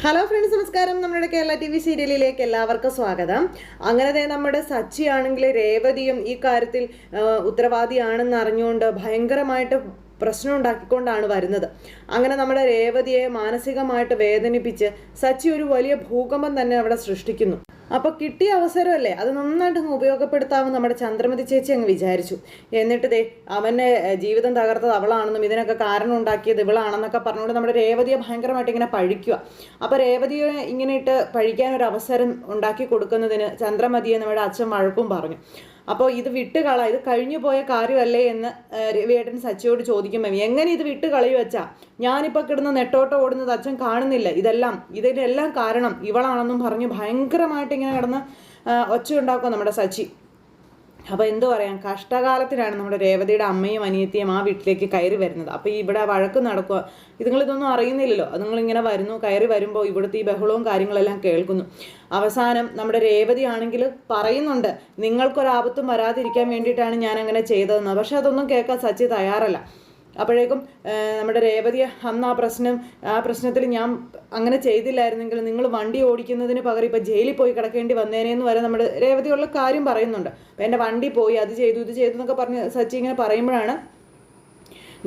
Hello friends നമസ്കാരം. നമ്മുടെ Kerala T V സീരിയലിലേക്ക് എല്ലാവർക്കും സ്വാഗതം. അങ്ങനെ നമ്മുടെ സച്ചി ആണെങ്കിൽ രേവതിയും ഈ കാര്യത്തിൽ ഉത്തരവാദിയാണെന്ന് അറിഞ്ഞുകൊണ്ട് ഭയങ്കരമായിട്ട് പ്രശ്നം ഉണ്ടാക്കിക്കൊണ്ടാണ് വരുന്നത്. അങ്ങനെ നമ്മുടെ രേവതിയെ മാനസികമായിട്ട് വേദനിപ്പിച്ച് സച്ചി ഒരു വലിയ ഭൂകമ്പം തന്നെ അവിടെ സൃഷ്ടിക്കുന്നു. അപ്പൊ കിട്ടിയ അവസരമല്ലേ? അത് നന്നായിട്ട് ഉപയോഗപ്പെടുത്താമെന്ന് നമ്മുടെ ചന്ദ്രമതി ചേച്ചി അങ്ങ് വിചാരിച്ചു. എന്നിട്ട് ദേ അവന്റെ ഏഹ്, ജീവിതം തകർത്തത് അവളാണെന്നും ഇതിനൊക്കെ കാരണം ഉണ്ടാക്കിയത് ഇവളാണെന്നൊക്കെ പറഞ്ഞുകൊണ്ട് നമ്മുടെ രേവതിയെ ഭയങ്കരമായിട്ട് ഇങ്ങനെ പഴിക്കുക. അപ്പൊ രേവതിയെ ഇങ്ങനെ ഇട്ട് പഴിക്കാൻ ഒരു അവസരം ഉണ്ടാക്കി കൊടുക്കുന്നതിന് ചന്ദ്രമതിയെ നമ്മുടെ അച്ഛൻ വഴക്കും പറഞ്ഞു. അപ്പോൾ ഇത് വിട്ട് കള ഇത് കഴിഞ്ഞു പോയ കാര്യമല്ലേ എന്ന് വേടൻ സച്ചിയോട് ചോദിക്കുമ്പോൾ എങ്ങനെ ഇത് വിട്ട് കളയു വെച്ചാ ഞാനിപ്പോൾ കിടന്ന് നെട്ടോട്ടം ഓടുന്നത് അച്ഛൻ കാണുന്നില്ല. ഇതെല്ലാം ഇതിന്റെ എല്ലാം കാരണം ഇവളാണെന്നും പറഞ്ഞ് ഭയങ്കരമായിട്ട് ഇങ്ങനെ കിടന്ന് ഒച്ച ഉണ്ടാക്കും നമ്മുടെ സച്ചി. അപ്പോൾ എന്തു പറയാം? കഷ്ടകാലത്തിലാണ് നമ്മുടെ രേവതിയുടെ അമ്മയും അനിയത്തിയും ആ വീട്ടിലേക്ക് കയറി വരുന്നത്. അപ്പോൾ ഇവിടെ വഴക്ക് നടക്കുക ഇതുങ്ങൾ ഇതൊന്നും അറിയുന്നില്ലല്ലോ. അത് നിങ്ങളിങ്ങനെ വരുന്നു കയറി വരുമ്പോൾ ഇവിടുത്തെ ഈ ബഹളവും കാര്യങ്ങളെല്ലാം കേൾക്കുന്നു. അവസാനം നമ്മുടെ രേവതി ആണെങ്കിൽ പറയുന്നുണ്ട് നിങ്ങൾക്കൊരാപത്തും വരാതിരിക്കാൻ വേണ്ടിയിട്ടാണ് ഞാൻ അങ്ങനെ ചെയ്തതെന്ന്. പക്ഷെ അതൊന്നും കേൾക്കാൻ സച്ചി തയ്യാറല്ല. അപ്പോഴേക്കും നമ്മുടെ രേവതി അന്ന് ആ പ്രശ്നം ആ പ്രശ്നത്തിൽ ഞാൻ അങ്ങനെ ചെയ്തില്ലായിരുന്നെങ്കിൽ നിങ്ങൾ വണ്ടി ഓടിക്കുന്നതിന് പകരം ഇപ്പം ജയിലിൽ പോയി കിടക്കേണ്ടി വന്നേനേന്ന് വരെ നമ്മുടെ രേവതിയുള്ള കാര്യം പറയുന്നുണ്ട്. അപ്പം എന്റെ വണ്ടി പോയി അത് ചെയ്തു ഇത് ചെയ്തു എന്നൊക്കെ പറഞ്ഞ് സച്ചി ഇങ്ങനെ പറയുമ്പോഴാണ്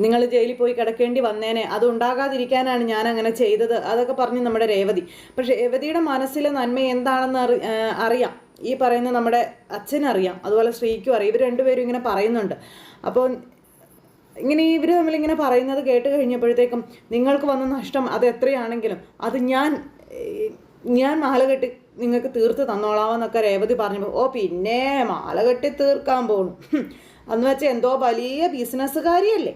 നിങ്ങൾ ജയിലിൽ പോയി കിടക്കേണ്ടി വന്നേനെ. അത് ഉണ്ടാകാതിരിക്കാനാണ് ഞാൻ അങ്ങനെ ചെയ്തത് അതൊക്കെ പറഞ്ഞ് നമ്മുടെ രേവതി. പക്ഷെ രേവതിയുടെ മനസ്സിലെ നന്മ എന്താണെന്ന് അറി അറിയാം. ഈ പറയുന്ന നമ്മുടെ അച്ഛനറിയാം അതുപോലെ ശ്രീക്കും അറിയാം. ഇവർ രണ്ടുപേരും ഇങ്ങനെ പറയുന്നുണ്ട്. അപ്പോൾ ഇങ്ങനെ ഇവർ തമ്മിൽ ഇങ്ങനെ പറയുന്നത് കേട്ട് കഴിഞ്ഞപ്പോഴത്തേക്കും നിങ്ങൾക്ക് വന്ന നഷ്ടം അത് എത്രയാണെങ്കിലും അത് ഞാൻ ഞാൻ മാല കെട്ടി നിങ്ങൾക്ക് തീർത്ത് തന്നോളാമെന്നൊക്കെ രേവതി പറഞ്ഞപ്പോൾ ഓ പിന്നെ മാല കെട്ടി തീർക്കാൻ പോകണം അന്ന് വെച്ചാൽ എന്തോ വലിയ ബിസിനസ്സുകാരിയല്ലേ.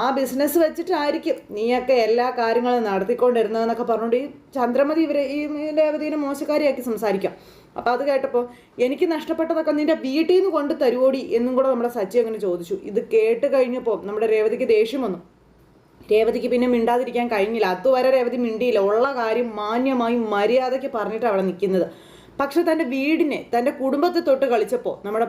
ആ ബിസിനസ് വെച്ചിട്ടായിരിക്കും നീയൊക്കെ എല്ലാ കാര്യങ്ങളും നടത്തിക്കൊണ്ടിരുന്നതെന്നൊക്കെ പറഞ്ഞുകൊണ്ട് ഈ ചന്ദ്രമതി ഇവരെ ഈ രേവതിനെ മോശക്കാരിയാക്കി സംസാരിക്കാം. അപ്പോൾ അത് കേട്ടപ്പോൾ എനിക്ക് നഷ്ടപ്പെട്ടതൊക്കെ നിന്റെ വീട്ടിൽ നിന്ന് കൊണ്ട് തരുവോടി? എന്നും കൂടെ നമ്മുടെ സച്ചി അങ്ങനെ ചോദിച്ചു. ഇത് കേട്ട് കഴിഞ്ഞപ്പോൾ നമ്മുടെ രേവതിക്ക് ദേഷ്യം വന്നു. രേവതിക്ക് പിന്നെ മിണ്ടാതിരിക്കാൻ കഴിഞ്ഞില്ല. അതുവരെ രേവതി മിണ്ടിയില്ല. ഉള്ള കാര്യം മാന്യമായി മര്യാദയ്ക്ക് പറഞ്ഞിട്ട് അവിടെ നിൽക്കുന്നത് പക്ഷെ തന്റെ വീടിനെ തന്റെ കുടുംബത്തെ തൊട്ട് കളിച്ചപ്പോൾ നമ്മുടെ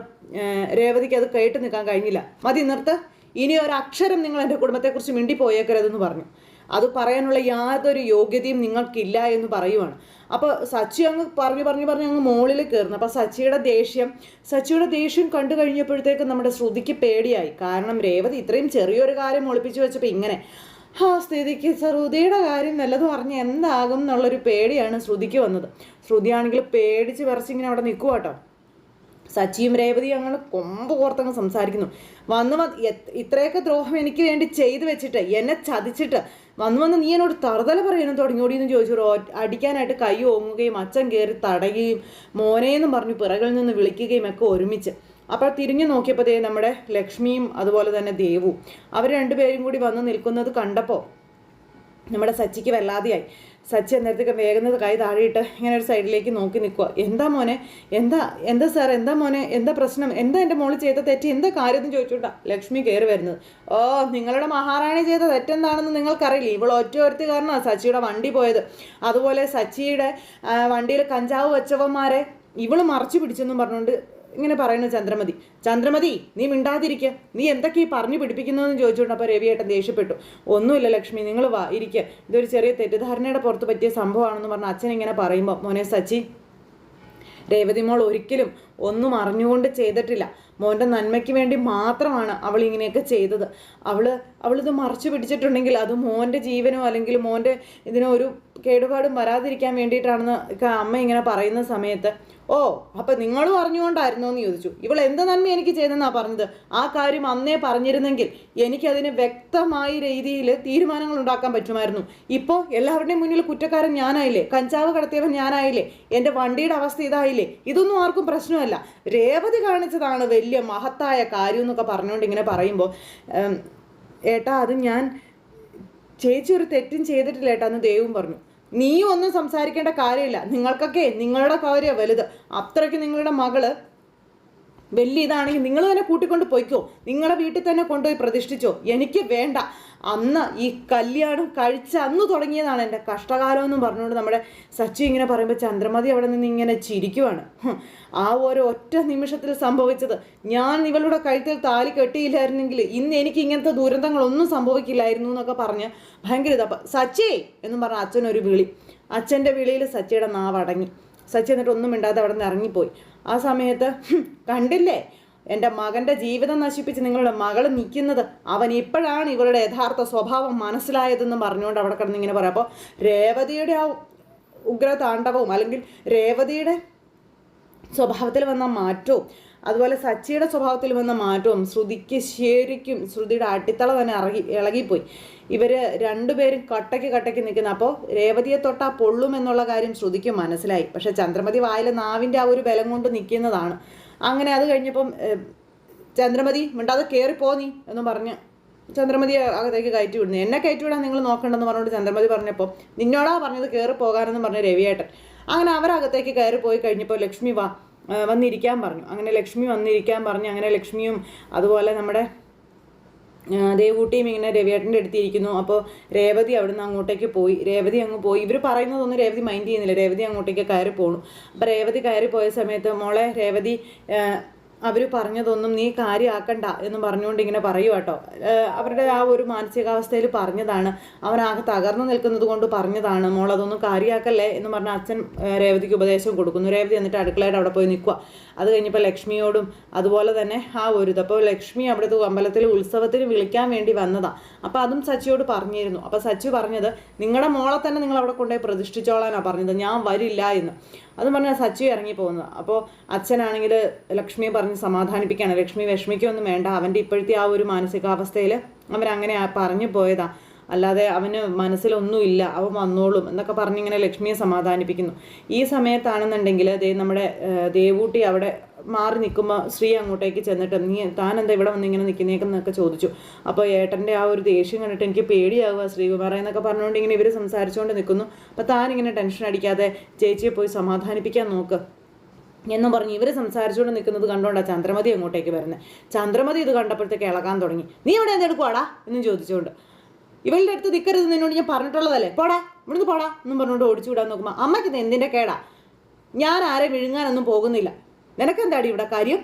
രേവതിക്ക് അത് കേട്ട് നിൽക്കാൻ കഴിഞ്ഞില്ല. മതി നിർത്ത്. ഇനി ഒരു അക്ഷരം നിങ്ങൾ എന്റെ കുടുംബത്തെക്കുറിച്ച് മിണ്ടിപ്പോയേക്കരുതെന്ന് പറഞ്ഞു. അത് പറയാനുള്ള യാതൊരു യോഗ്യതയും നിങ്ങൾക്കില്ല എന്ന് പറയുവാണ്. അപ്പോൾ സച്ചി അങ്ങ് പറഞ്ഞു പറഞ്ഞു പറഞ്ഞ് അങ്ങ് മുകളിൽ കയറുന്നു. അപ്പോൾ സച്ചിയുടെ ദേഷ്യം സച്ചിയുടെ ദേഷ്യം കണ്ടു കഴിഞ്ഞപ്പോഴത്തേക്ക് നമ്മുടെ ശ്രുതിക്ക് പേടിയായി. കാരണം രേവതി ഇത്രയും ചെറിയൊരു കാര്യം ഒളിപ്പിച്ചു വെച്ചപ്പോൾ ഇങ്ങനെ ആ സ്ഥിതിക്ക് ശ്രുതിയുടെ കാര്യം വല്ലതും പറഞ്ഞ് എന്താകും എന്നുള്ളൊരു പേടിയാണ് ശ്രുതിക്ക് വന്നത്. ശ്രുതിയാണെങ്കിൽ പേടിച്ച് വിറച്ചിങ്ങനെ അവിടെ നിൽക്കുക കേട്ടോ സച്ചിയും രേവതിയും അങ്ങനെ കൊമ്പ് കോർത്തങ്ങ് സംസാരിക്കുന്നു. വന്ന് ഇത്രയൊക്കെ ദ്രോഹം എനിക്ക് വേണ്ടി ചെയ്തു വെച്ചിട്ട് എന്നെ ചതിച്ചിട്ട് വന്ന് വന്ന് നീ എന്നോട് തറുതല പറയാനും തുടങ്ങിയോടിയെന്ന് ചോദിച്ചു. റോ- അടിക്കാനായിട്ട് കൈ ഓങ്ങുകയും അച്ഛൻ കയറി തടയുകയും മോനെയെന്നും പറഞ്ഞ് പിറകിൽ നിന്ന് വിളിക്കുകയും ഒക്കെ ഒരുമിച്ച്. അപ്പോൾ തിരിഞ്ഞു നോക്കിയപ്പോൾ ദേ നമ്മുടെ ലക്ഷ്മിയും അതുപോലെ തന്നെ ദേവു. അവർ രണ്ടുപേരും കൂടി വന്ന് നിൽക്കുന്നത് കണ്ടപ്പോൾ നമ്മുടെ സച്ചിക്ക് വല്ലാതെയായി. സച്ചി അന്നേരത്തേക്ക് വേഗം കൈ താഴെയിട്ട് ഇങ്ങനെ ഒരു സൈഡിലേക്ക് നോക്കി നിൽക്കുക. എന്താ മോനെ? എന്താ എന്താ സാർ എന്താ മോനെ? എന്താ പ്രശ്നം? എന്താ എന്റെ മോൾ ചെയ്ത തെറ്റ്? എന്താ കാര്യം ചോദിച്ചോട്ടാ ലക്ഷ്മി കയറി വരുന്നത്. ഓ നിങ്ങളുടെ മഹാറാണി ചെയ്ത തെറ്റെന്താണെന്ന് നിങ്ങൾക്കറിയില്ല? ഇവൾ ഒറ്റ ഒരുത്തി കാരണമാണ് സച്ചിയുടെ വണ്ടി പോയത്. അതുപോലെ സച്ചിയുടെ വണ്ടിയിൽ കഞ്ചാവ് വെച്ചവന്മാരെ ഇവൾ മറച്ചു പിടിച്ചെന്നും പറഞ്ഞുകൊണ്ട് ഇങ്ങനെ പറയുന്നു ചന്ദ്രമതി. ചന്ദ്രമതി നീ മിണ്ടാതിരിക്കുക നീ എന്തൊക്കെ ഈ പറഞ്ഞു പിടിപ്പിക്കുന്നതെന്ന് ചോദിച്ചുകൊണ്ട് അപ്പോൾ രവിയേട്ടൻ ദേഷ്യപ്പെട്ടു. ഒന്നുമില്ല ലക്ഷ്മി നിങ്ങൾ വാ ഇരിക്കുക ഇതൊരു ചെറിയ തെറ്റിദ്ധാരണയുടെ പുറത്ത് പറ്റിയ സംഭവമാണെന്ന് പറഞ്ഞ അച്ഛൻ ഇങ്ങനെ പറയുമ്പോൾ മോനെ സച്ചി രേവതി മോൾ ഒരിക്കലും ഒന്നും അറിഞ്ഞുകൊണ്ട് ചെയ്തിട്ടില്ല. മോന്റെ നന്മയ്ക്ക് വേണ്ടി മാത്രമാണ് അവൾ ഇങ്ങനെയൊക്കെ ചെയ്തത്. അവൾ അവളിത് മറച്ചു പിടിച്ചിട്ടുണ്ടെങ്കിൽ അത് മോന്റെ ജീവനോ അല്ലെങ്കിൽ മോന്റെ ഇതിനോ ഒരു കേടുപാടും വരാതിരിക്കാൻ വേണ്ടിയിട്ടാണെന്ന് അമ്മ ഇങ്ങനെ പറയുന്ന സമയത്ത് ഓ അപ്പം നിങ്ങളും അറിഞ്ഞുകൊണ്ടായിരുന്നോ എന്ന് ചോദിച്ചു. ഇവൾ എന്ത് നന്മ എനിക്ക് ചെയ്തെന്നാ പറഞ്ഞത്? ആ കാര്യം അന്നേ പറഞ്ഞിരുന്നെങ്കിൽ എനിക്കതിന് വ്യക്തമായ രീതിയിൽ തീരുമാനങ്ങൾ ഉണ്ടാക്കാൻ പറ്റുമായിരുന്നു. ഇപ്പോൾ എല്ലാവരുടെയും മുന്നിൽ കുറ്റക്കാരൻ ഞാനായില്ലേ? കഞ്ചാവ് കടത്തിയവൻ ഞാനായില്ലേ? എന്റെ വണ്ടിയുടെ അവസ്ഥ ഇതായില്ലേ? ഇതൊന്നും ആർക്കും പ്രശ്നമല്ല. രേവതി കാണിച്ചതാണ് വലിയ മഹത്തായ കാര്യം എന്നൊക്കെ പറഞ്ഞുകൊണ്ട് ഇങ്ങനെ പറയുമ്പോൾ ഏട്ടാ അത് ഞാൻ ചേച്ചി ഒരു തെറ്റും ചെയ്തിട്ടില്ല ഏട്ടാ എന്ന് ദേവും പറഞ്ഞു. നീ ഒന്നും സംസാരിക്കേണ്ട കാര്യമില്ല. നിങ്ങൾക്കൊക്കെ നിങ്ങളുടെ കാര്യം വലുത്. അത്രയ്ക്ക് നിങ്ങളുടെ മകൾ വലിയ ഇതാണെങ്കിൽ നിങ്ങൾ തന്നെ കൂട്ടിക്കൊണ്ട് പോയിക്കോ. നിങ്ങളുടെ വീട്ടിൽ തന്നെ കൊണ്ടുപോയി പ്രതിഷ്ഠിച്ചോ. എനിക്ക് വേണ്ട. അന്ന് ഈ കല്യാണം കഴിച്ച അന്ന് തുടങ്ങിയതാണ് എന്റെ കഷ്ടകാലം എന്നും പറഞ്ഞുകൊണ്ട് നമ്മുടെ സച്ചു ഇങ്ങനെ പറയുമ്പോൾ ചന്ദ്രമതി അവിടെ നിന്ന് ഇങ്ങനെ ചിരിക്കുവാണ്. ആ ഒരു ഒറ്റ നിമിഷത്തിൽ സംഭവിച്ചത്. ഞാൻ ഇവളുടെ കഴുത്തിൽ താലി കെട്ടിയില്ലായിരുന്നെങ്കിൽ ഇന്ന് എനിക്ക് ഇങ്ങനത്തെ ദുരന്തങ്ങളൊന്നും സംഭവിക്കില്ലായിരുന്നു എന്നൊക്കെ പറഞ്ഞ് ഭയങ്കര ഇതാ. അപ്പൊ, സച്ചി എന്നും പറഞ്ഞ അച്ഛനൊരു വിളി. അച്ഛന്റെ വിളിയിൽ സച്ചിയുടെ നാവ് അടങ്ങി. സച്ചി എന്നിട്ട് ഒന്നും മിണ്ടാതെ അവിടെ നിന്ന് ഇറങ്ങിപ്പോയി. ആ സമയത്ത് കണ്ടില്ലേ? എന്റെ മകന്റെ ജീവിതം നശിപ്പിച്ച് നിങ്ങളുടെ മകൾ നിൽക്കുന്നത് അവൻ ഇപ്പോഴാണ് ഇവളുടെ യഥാർത്ഥ സ്വഭാവം മനസ്സിലായതെന്ന് പറഞ്ഞുകൊണ്ട് അവിടെ കിടന്ന് ഇങ്ങനെ പറയാം. അപ്പോൾ രേവതിയുടെ ആ ഉഗ്ര താണ്ഡവവും അല്ലെങ്കിൽ രേവതിയുടെ സ്വഭാവത്തിൽ വന്ന മാറ്റവും അതുപോലെ സച്ചിയുടെ സ്വഭാവത്തിൽ വന്ന മാറ്റവും ശ്രുതിക്ക് ശരിക്കും ശ്രുതിയുടെ അടിത്തള തന്നെ ഇറങ്ങി ഇളകിപ്പോയി. ഇവർ രണ്ടുപേരും കട്ടയ്ക്ക് കട്ടയ്ക്ക് നിൽക്കുന്ന അപ്പോൾ രേവതിയെ തൊട്ടാ പൊള്ളും എന്നുള്ള കാര്യം ശ്രുതിക്ക് മനസ്സിലായി. പക്ഷേ ചന്ദ്രമതി വായിലെ നാവിന്റെ ആ ഒരു ബലം കൊണ്ട് നിൽക്കുന്നതാണ്. അങ്ങനെ അത് കഴിഞ്ഞപ്പം ചന്ദ്രമതി മിണ്ടാതെ കയറിപ്പോ നീ എന്ന് പറഞ്ഞ് ചന്ദ്രമതി അകത്തേക്ക് കയറ്റി വിടുന്നു. എന്നെ കയറ്റി വിടാൻ നിങ്ങൾ നോക്കണ്ടെന്ന് പറഞ്ഞുകൊണ്ട് ചന്ദ്രമതി പറഞ്ഞപ്പോൾ നിന്നോടാ പറഞ്ഞത് കയറി പോകാനെന്ന് പറഞ്ഞ രവിയേട്ടൻ. അങ്ങനെ അവരകത്തേക്ക് കയറി പോയി കഴിഞ്ഞപ്പോൾ ലക്ഷ്മി വാ വന്നിരിക്കാൻ പറഞ്ഞു. അങ്ങനെ ലക്ഷ്മി വന്നിരിക്കാൻ പറഞ്ഞു അങ്ങനെ ലക്ഷ്മിയും അതുപോലെ നമ്മുടെ ദേവൂട്ടിയും ഇങ്ങനെ രവിയേട്ടന്റെ അടുത്തിരിക്കുന്നു. അപ്പോൾ രേവതി അവിടുന്ന് അങ്ങോട്ടേക്ക് പോയി. രേവതി അങ്ങ് പോയി. ഇവർ പറയുന്നതൊന്നും രേവതി മൈൻഡ് ചെയ്യുന്നില്ല. രേവതി അങ്ങോട്ടേക്ക് കയറി പോണു. അപ്പോൾ രേവതി കയറി പോയ സമയത്ത് മോളെ രേവതി അവർ പറഞ്ഞതൊന്നും നീ കാര്യമാക്കണ്ട എന്ന് പറഞ്ഞുകൊണ്ട് ഇങ്ങനെ പറയൂ കേട്ടോ. അവരുടെ ആ ഒരു മാനസികാവസ്ഥയിൽ പറഞ്ഞതാണ്. അവനാകെ തകർന്നു നിൽക്കുന്നത് കൊണ്ട് പറഞ്ഞതാണ് മോൾ അതൊന്നും കാര്യമാക്കല്ലേ എന്ന് പറഞ്ഞ അച്ഛൻ രേവതിക്ക് ഉപദേശം കൊടുക്കുന്നു. രേവതി എന്നിട്ട് അടുക്കളയുടെ അവിടെ പോയി നിൽക്കുക അത് കഴിഞ്ഞപ്പോൾ ലക്ഷ്മിയോടും അതുപോലെ തന്നെ ആ ഒരു ഇത്. അപ്പോൾ ലക്ഷ്മി അവിടുത്തെ അമ്പലത്തിൽ ഉത്സവത്തിന് വിളിക്കാൻ വേണ്ടി വന്നതാണ് അപ്പോൾ അതും സച്ചിയോട് പറഞ്ഞിരുന്നു. അപ്പോൾ സച്ചി പറഞ്ഞത് നിങ്ങളുടെ മോളെ തന്നെ നിങ്ങൾ അവിടെ കൊണ്ടുപോയി പ്രതിഷ്ഠിച്ചോളാനാണ് പറഞ്ഞത്. ഞാൻ വരില്ല എന്ന്. അതും പറഞ്ഞാൽ സച്ചി ഇറങ്ങി പോകുന്നത്. അപ്പോൾ അച്ഛനാണെങ്കിൽ ലക്ഷ്മിയെ പറഞ്ഞ് സമാധാനിപ്പിക്കുകയാണ് ലക്ഷ്മി വിഷമിക്കൊന്നും വേണ്ട. അവന്റെ ഇപ്പോഴത്തെ ആ ഒരു മാനസികാവസ്ഥയിൽ അവരങ്ങനെ പറഞ്ഞു പോയതാ. അല്ലാതെ അവന് മനസ്സിലൊന്നുമില്ല. അവൻ വന്നോളും എന്നൊക്കെ പറഞ്ഞിങ്ങനെ ലക്ഷ്മിയെ സമാധാനിപ്പിക്കുന്നു. ഈ സമയത്താണെന്നുണ്ടെങ്കിൽ ദേ നമ്മുടെ ദേവൂട്ടി അവിടെ മാറി നിൽക്കുമ്പോൾ ശ്രീ അങ്ങോട്ടേക്ക് ചെന്നിട്ട് നീ താൻ എന്താ ഇവിടെ വന്ന് ഇങ്ങനെ നിൽക്കുന്നേക്കെന്നൊക്കെ ചോദിച്ചു. അപ്പോൾ ഏട്ടന്റെ ആ ഒരു ദേഷ്യം കണ്ടിട്ട് എനിക്ക് പേടിയാവുക ശ്രീകുമാറ എന്നൊക്കെ പറഞ്ഞുകൊണ്ട് ഇങ്ങനെ ഇവർ സംസാരിച്ചുകൊണ്ട് നിൽക്കുന്നു അപ്പോൾ താൻ ഇങ്ങനെ ടെൻഷൻ അടിക്കാതെ ചേച്ചിയെ പോയി സമാധാനിപ്പിക്കാൻ നോക്ക്. എന്നും പറഞ്ഞ്. ഇവർ സംസാരിച്ചുകൊണ്ട് നിൽക്കുന്നത് കണ്ടുകൊണ്ടാണ് ചന്ദ്രമതി അങ്ങോട്ടേക്ക് വരുന്നത് ചന്ദ്രമതി ഇത് കണ്ടപ്പോഴത്തേക്ക് ഇളകാൻ തുടങ്ങി. നീ ഇവിടെ എന്തെടുക്കുവാടാ എന്നും ചോദിച്ചുകൊണ്ട്. ഇവളുടെ അടുത്ത് നിൽക്കരുത് എന്നോട് ഞാൻ പറഞ്ഞിട്ടുള്ളതല്ലേ. പോടാ ഇവിടുന്ന് പോടാ എന്നും പറഞ്ഞുകൊണ്ട് ഓടിച്ചു വിടാൻ നോക്കുമ്പോൾ അമ്മയ്ക്ക് ഇത് എന്തിന്റെ കേടാ? ഞാൻ ആരെ വിഴുങ്ങാനൊന്നും പോകുന്നില്ല. നിനക്കെന്താടി ഇവിടെ കാര്യം?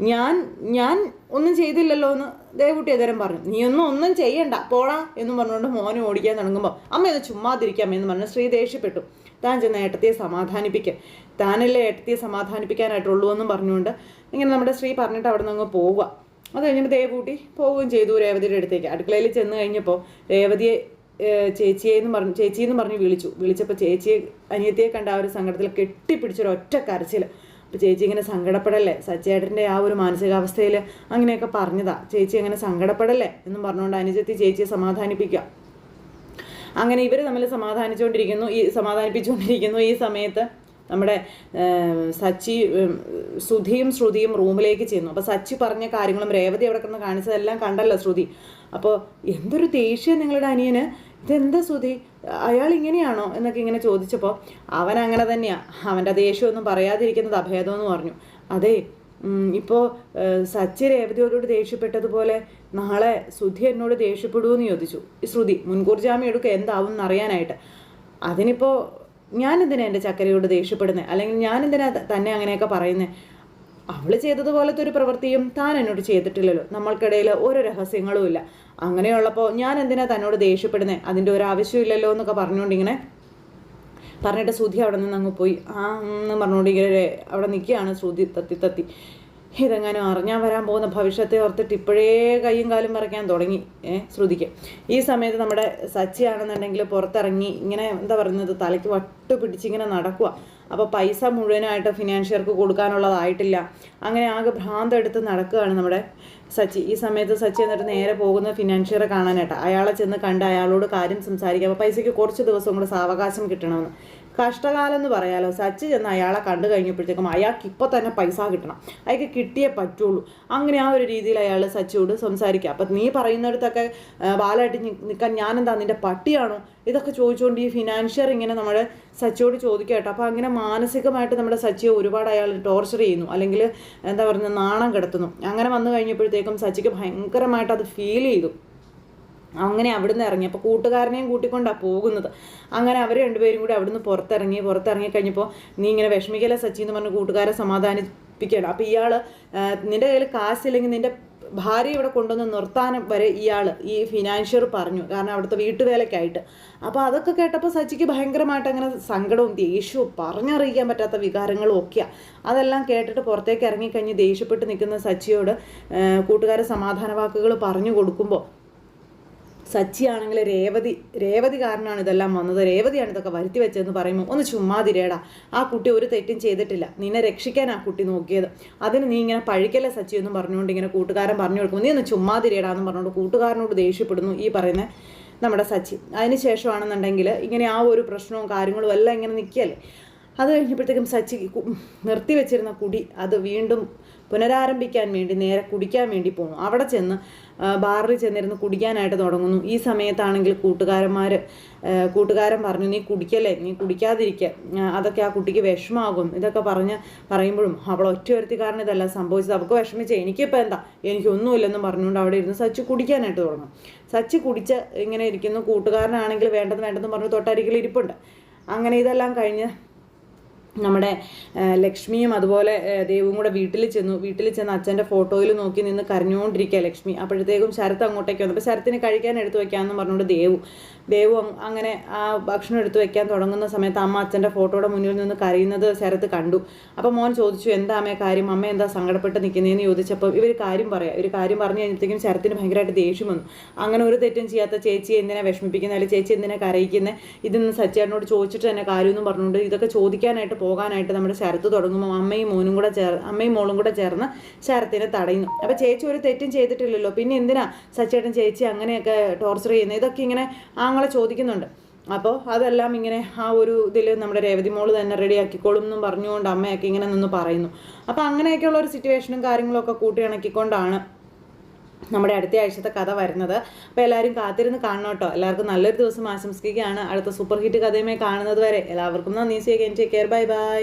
ഞാൻ ഞാൻ ഒന്നും ചെയ്തില്ലല്ലോ എന്ന് ദേവുട്ടി എതിരം പറഞ്ഞു. നീ ഒന്നും ഒന്നും ചെയ്യണ്ട. പോടാ എന്നും പറഞ്ഞുകൊണ്ട് മോനെ ഓടിക്കാൻ തുടങ്ങുമ്പോൾ അമ്മ ഇത് ചുമ്മാതിരിക്കാം എന്ന് പറഞ്ഞ് ശ്രീ ദേഷ്യപ്പെട്ടു. താൻ ചെന്ന് ഏട്ടത്തിയെ സമാധാനിപ്പിക്കുക താനല്ലേ ഏട്ടത്തിയെ സമാധാനിപ്പിക്കാനായിട്ടുള്ളൂ എന്നും പറഞ്ഞുകൊണ്ട് ഇങ്ങനെ നമ്മുടെ സ്ത്രീ പറഞ്ഞിട്ട് അവിടെ നിന്ന് അങ്ങ് പോവുക. അത് കഴിഞ്ഞപ്പോൾ ദേവൂട്ടി പോവുകയും ചെയ്തു രേവതിയുടെ അടുത്തേക്ക്. അടുക്കളയിൽ ചെന്ന് കഴിഞ്ഞപ്പോൾ രേവതിയെ ചേച്ചിയെ എന്ന് പറഞ്ഞു ചേച്ചി എന്ന് പറഞ്ഞ് വിളിച്ചു. വിളിച്ചപ്പോൾ ചേച്ചിയെ അനിയത്തിയെ കണ്ട ആ ഒരു സങ്കടത്തിൽ കെട്ടിപ്പിടിച്ചൊരു ഒറ്റ കരച്ചിൽ അപ്പോൾ ചേച്ചി ഇങ്ങനെ സങ്കടപ്പെടല്ലേ? സച്ചേട്ടന്റെ ആ ഒരു മാനസികാവസ്ഥയിൽ അങ്ങനെയൊക്കെ പറഞ്ഞതാ. ചേച്ചി അങ്ങനെ സങ്കടപ്പെടല്ലേ? എന്നും പറഞ്ഞുകൊണ്ട് അനുജത്തി ചേച്ചിയെ സമാധാനിപ്പിക്കുക. അങ്ങനെ ഇവർ തമ്മിൽ സമാധാനിച്ചുകൊണ്ടിരിക്കുന്നു ഈ സമാധാനിപ്പിച്ചുകൊണ്ടിരിക്കുന്നു ഈ സമയത്ത് നമ്മുടെ സച്ചി സുധിയും ശ്രുതിയും റൂമിലേക്ക് ചെന്നു. അപ്പോൾ സച്ചി പറഞ്ഞ കാര്യങ്ങളും രേവതി അവിടെ കിടന്ന് കാണിച്ചതെല്ലാം കണ്ടല്ലോ ശ്രുതി. അപ്പോൾ എന്തൊരു ദേഷ്യം നിങ്ങളുടെ അനിയന്. ഇതെന്താ ശ്രുതി? അയാൾ ഇങ്ങനെയാണോ എന്നൊക്കെ ഇങ്ങനെ ചോദിച്ചപ്പോൾ അവൻ അങ്ങനെ തന്നെയാണ് അവന്റെ ദേഷ്യമൊന്നും പറയാതിരിക്കുന്നത് അഭേദമെന്ന് പറഞ്ഞു. അതെ ഇപ്പോൾ സച്ചി രേവതിയോടുകൂടി ദേഷ്യപ്പെട്ടതുപോലെ നാളെ ശ്രുതി എന്നോട് ദേഷ്യപ്പെടുമെന്ന് ചോദിച്ചു. ശ്രുതി മുൻകൂർ ജാമ്യം എടുക്കുക എന്താവും എന്നറിയാനായിട്ട്. അതിനിപ്പോൾ ഞാനെന്തിനാ എന്റെ ചക്കരയോട് ദേഷ്യപ്പെടുന്നത് അല്ലെങ്കിൽ ഞാനെന്തിനാ തന്നെ അങ്ങനെയൊക്കെ പറയുന്നത് അവൾ ചെയ്തതുപോലത്തെ ഒരു പ്രവൃത്തിയും താൻ എന്നോട് ചെയ്തിട്ടില്ലല്ലോ. നമ്മൾക്കിടയിൽ ഒരു രഹസ്യങ്ങളും ഇല്ല. അങ്ങനെയുള്ളപ്പോൾ ഞാൻ എന്തിനാ തന്നോട് ദേഷ്യപ്പെടുന്നത് അതിന്റെ ഒരു ആവശ്യമില്ലല്ലോ എന്നൊക്കെ പറഞ്ഞുകൊണ്ട് ഇങ്ങനെ പറഞ്ഞിട്ട് ശ്രുതി അവിടെ നിന്ന് അങ്ങ് പോയി. ആ എന്ന് പറഞ്ഞുകൊണ്ട് ഇങ്ങനെ അവിടെ നിൽക്കുകയാണ് ശ്രുതി തത്തി തത്തി. ഇതെങ്ങാനും അറിഞ്ഞാൽ വരാൻ പോകുന്ന ഭവിഷ്യത്തെ ഓർത്തിട്ട് ഇപ്പോഴേ കൈയും കാലും മറയ്ക്കാൻ തുടങ്ങി. ഏഹ് ശ്രുതിക്ക്. ഈ സമയത്ത് നമ്മുടെ സച്ചി ആണെന്നുണ്ടെങ്കിൽ പുറത്തിറങ്ങി ഇങ്ങനെ എന്താ പറയുന്നത് തലയ്ക്ക് വട്ട് പിടിച്ചിങ്ങനെ നടക്കുക അപ്പോൾ പൈസ മുഴുവനായിട്ട് ഫിനാൻഷ്യർക്ക് കൊടുക്കാനുള്ളതായിട്ടില്ല. അങ്ങനെ ആകെ ഭ്രാന്ത് എടുത്ത് നടക്കുകയാണ് നമ്മുടെ സച്ചി. ഈ സമയത്ത് സച്ചി എന്നിട്ട് നേരെ പോകുന്ന ഫിനാൻഷ്യറെ കാണാനായിട്ട്. അയാളെ ചെന്ന് കണ്ട് അയാളോട് കാര്യം സംസാരിക്കുക. അപ്പോൾ പൈസയ്ക്ക് കുറച്ച് ദിവസം കൂടെ സാവകാശം കിട്ടണമെന്ന്. കഷ്ടകാലം എന്ന് പറയാലോ സച്ചി ചെന്ന് അയാളെ കണ്ടു കഴിഞ്ഞപ്പോഴത്തേക്കും അയാൾക്ക് ഇപ്പോൾ തന്നെ പൈസ കിട്ടണം. അയാൾക്ക് കിട്ടിയേ പറ്റുള്ളൂ. അങ്ങനെ ആ ഒരു രീതിയിൽ അയാൾ സച്ചിയോട് സംസാരിക്കുക. അപ്പം നീ പറയുന്നിടത്തൊക്കെ ബാലായിട്ട് നിൽക്കാൻ ഞാനെന്താ നിന്റെ പട്ടിയാണോ? ഇതൊക്കെ ചോദിച്ചുകൊണ്ട് ഈ ഫിനാൻഷ്യർ ഇങ്ങനെ നമ്മുടെ സച്ചിയോട് ചോദിക്കട്ടോ കേട്ടോ. അപ്പോൾ അങ്ങനെ മാനസികമായിട്ട് നമ്മുടെ സച്ചിയെ ഒരുപാട് അയാൾ ടോർച്ചർ ചെയ്യുന്നു. അല്ലെങ്കിൽ എന്താ പറയുക നാണം കിടത്തുന്നു. അങ്ങനെ വന്നു കഴിഞ്ഞപ്പോഴത്തേക്കും സച്ചിക്ക് ഭയങ്കരമായിട്ട് അത് ഫീൽ ചെയ്തു. അങ്ങനെ അവിടുന്ന് ഇറങ്ങി. അപ്പോൾ കൂട്ടുകാരനെയും കൂട്ടിക്കൊണ്ടാണ് പോകുന്നത്. അങ്ങനെ അവർ രണ്ടുപേരും കൂടി അവിടുന്ന് പുറത്തിറങ്ങി പുറത്തിറങ്ങി കഴിഞ്ഞപ്പോൾ നീ ഇങ്ങനെ വിഷമിക്കല സച്ചി എന്ന് പറഞ്ഞ് കൂട്ടുകാരെ സമാധാനിപ്പിക്കുകയാണ്. അപ്പോൾ ഇയാൾ നിന്റെ കയ്യിൽ കാശില്ലെങ്കിൽ നിന്റെ ഭാര്യ ഇവിടെ കൊണ്ടുവന്ന് നിർത്താനും വരെ ഇയാൾ ഈ ഫിനാൻഷ്യർ പറഞ്ഞു. കാരണം അവിടുത്തെ വീട്ടുവേലയ്ക്കായിട്ട് അപ്പോൾ അതൊക്കെ കേട്ടപ്പോൾ സച്ചിക്ക് ഭയങ്കരമായിട്ട് അങ്ങനെ സങ്കടവും ദേഷ്യവും പറഞ്ഞറിയിക്കാൻ പറ്റാത്ത വികാരങ്ങളും ഒക്കെയാണ് അതെല്ലാം കേട്ടിട്ട് പുറത്തേക്ക് ഇറങ്ങിക്കഴിഞ്ഞ് ദേഷ്യപ്പെട്ട് നിൽക്കുന്ന സച്ചിയോട് കൂട്ടുകാരെ സമാധാന വാക്കുകൾ പറഞ്ഞു കൊടുക്കുമ്പോൾ സച്ചിയാണെങ്കിൽ രേവതി രേവതി കാരണമാണ് ഇതെല്ലാം വന്നത്. രേവതിയാണ് ഇതൊക്കെ വരുത്തി വെച്ചതെന്ന് പറയുമ്പോൾ ഒന്ന് ചുമ്മാതിരേടാ ആ കുട്ടി ഒരു തെറ്റും ചെയ്തിട്ടില്ല. നിന്നെ രക്ഷിക്കാൻ ആ കുട്ടി നോക്കിയത്. അതിന് നീ ഇങ്ങനെ പഴിക്കല്ല സച്ചി എന്നും പറഞ്ഞുകൊണ്ട് ഇങ്ങനെ കൂട്ടുകാരൻ പറഞ്ഞു കൊടുക്കും നീ ഒന്ന് ചുമ്മാതിരേടാ എന്ന് പറഞ്ഞുകൊണ്ട് കൂട്ടുകാരനോട് ദേഷ്യപ്പെടുന്നു ഈ പറയുന്ന നമ്മുടെ സച്ചി. അതിന് ശേഷമാണെന്നുണ്ടെങ്കിൽ ഇങ്ങനെ ആ ഒരു പ്രശ്നവും കാര്യങ്ങളും എല്ലാം ഇങ്ങനെ നിൽക്കുകയല്ലേ? അത് കഴിഞ്ഞപ്പോഴത്തേക്കും സച്ചി നിർത്തി വെച്ചിരുന്ന കുടി അത് വീണ്ടും പുനരാരംഭിക്കാൻ വേണ്ടി നേരെ കുടിക്കാൻ വേണ്ടി പോകുന്നു അവിടെ ചെന്ന് ബാറിൽ ചെന്നിരുന്ന് കുടിക്കാനായിട്ട് തുടങ്ങുന്നു. ഈ സമയത്താണെങ്കിൽ കൂട്ടുകാരന്മാർ കൂട്ടുകാരൻ പറഞ്ഞു നീ കുടിക്കല്ലേ? നീ കുടിക്കാതിരിക്കുക അതൊക്കെ ആ കുട്ടിക്ക് വിഷമാകും. ഇതൊക്കെ പറഞ്ഞ് പറയുമ്പോഴും അവൾ ഒറ്റ ഒരുത്തി കാരണം ഇതല്ല സംഭവിച്ചത്. അവൾക്ക് വിഷമിച്ച് എനിക്കിപ്പോൾ എന്താ? എനിക്കൊന്നുമില്ലെന്നും പറഞ്ഞുകൊണ്ട് അവിടെ ഇരുന്ന് സച്ച് കുടിക്കാനായിട്ട് തുടങ്ങും. സച്ച് കുടിച്ച് ഇങ്ങനെ ഇരിക്കുന്നു. കൂട്ടുകാരനാണെങ്കിൽ വേണ്ടത് വേണ്ടെന്ന് പറഞ്ഞ് തൊട്ടരികിൽ ഇരിപ്പുണ്ട്. അങ്ങനെ ഇതെല്ലാം കഴിഞ്ഞ് നമ്മുടെ ലക്ഷ്മിയും അതുപോലെ ദേവും കൂടെ വീട്ടിൽ ചെന്നു വീട്ടിൽ ചെന്ന് അച്ഛന്റെ ഫോട്ടോയിൽ നോക്കി നിന്ന് കരഞ്ഞുകൊണ്ടിരിക്കുക ലക്ഷ്മി. അപ്പോഴത്തേക്കും ശരത്ത് അങ്ങോട്ടേക്ക് വന്നു. അപ്പോൾ ശരത്തിന് കഴിക്കാൻ എടുത്തു വയ്ക്കാമെന്ന് പറഞ്ഞുകൊണ്ട് ദേവു ദേവു അങ്ങനെ ആ ഭക്ഷണം എടുത്തു വെക്കാൻ തുടങ്ങുന്ന സമയത്ത് അമ്മ അച്ഛന്റെ ഫോട്ടോയുടെ മുന്നിൽ നിന്ന് കരയുന്നത് ശരത്ത് കണ്ടു. അപ്പോൾ മോൻ ചോദിച്ചു എന്താ അമ്മേ കാര്യം? അമ്മ എന്താ സങ്കടപ്പെട്ട് നിൽക്കുന്നതെന്ന് ചോദിച്ചപ്പോൾ ഇവർ കാര്യം പറയാം ഒരു കാര്യം പറഞ്ഞു കഴിഞ്ഞപ്പോഴത്തേക്കും ശരത്തിന് ഭയങ്കരമായിട്ട് ദേഷ്യം വന്നു. അങ്ങനെ ഒരു തെറ്റും ചെയ്യാത്ത ചേച്ചി എന്തിനാ വിഷമിപ്പിക്കുന്നത് അല്ലെങ്കിൽ ചേച്ചി എന്തിനാ കരയിക്കുന്നത് ഇതൊന്ന് സച്ചേട്ടനോട് ചോദിച്ചിട്ട് തന്നെ കാര്യമൊന്നും പറഞ്ഞുകൊണ്ട് ഇതൊക്കെ ചോദിക്കാനായിട്ട് പോകാനായിട്ട് നമ്മുടെ ശരത്ത് തുടങ്ങുമ്പോൾ അമ്മയും മോനും കൂടെ ചേർ അമ്മയും മോളും കൂടെ ചേർന്ന് ശരത്തിനെ തടയുന്നു. അപ്പോൾ ചേച്ചി ഒരു തെറ്റും ചെയ്തിട്ടില്ലല്ലോ. പിന്നെ എന്തിനാ സച്ചേട്ടൻ ചേച്ചി അങ്ങനെയൊക്കെ ടോർച്ചർ ചെയ്യുന്നത്? ഇതൊക്കെ ഇങ്ങനെ ആങ്ങളെ ചോദിക്കുന്നുണ്ട്. അപ്പോൾ അതെല്ലാം ഇങ്ങനെ ആ ഒരു ഇതിൽ നമ്മുടെ രേവതി മോൾ തന്നെ റെഡി ആക്കിക്കോളും എന്നും പറഞ്ഞുകൊണ്ട് അമ്മയൊക്കെ ഇങ്ങനെ നിന്ന് പറയുന്നു. അപ്പോൾ അങ്ങനെയൊക്കെയുള്ള ഒരു സിറ്റുവേഷനും കാര്യങ്ങളൊക്കെ കൂട്ടിയിണക്കിക്കൊണ്ടാണ് നമ്മുടെ അടുത്ത ആഴ്ചത്തെ കഥ വരുന്നത്. അപ്പോൾ എല്ലാവരും കാത്തിരുന്ന് കാണണം കേട്ടോ. എല്ലാവർക്കും നല്ലൊരു ദിവസം ആശംസിക്കുകയാണ്. അടുത്ത സൂപ്പർ ഹിറ്റ് കഥയുമായി കാണുന്നത് വരെ എല്ലാവർക്കും നന്ദി. സ്വീകരിച്ച് കെയർ ബൈ ബൈ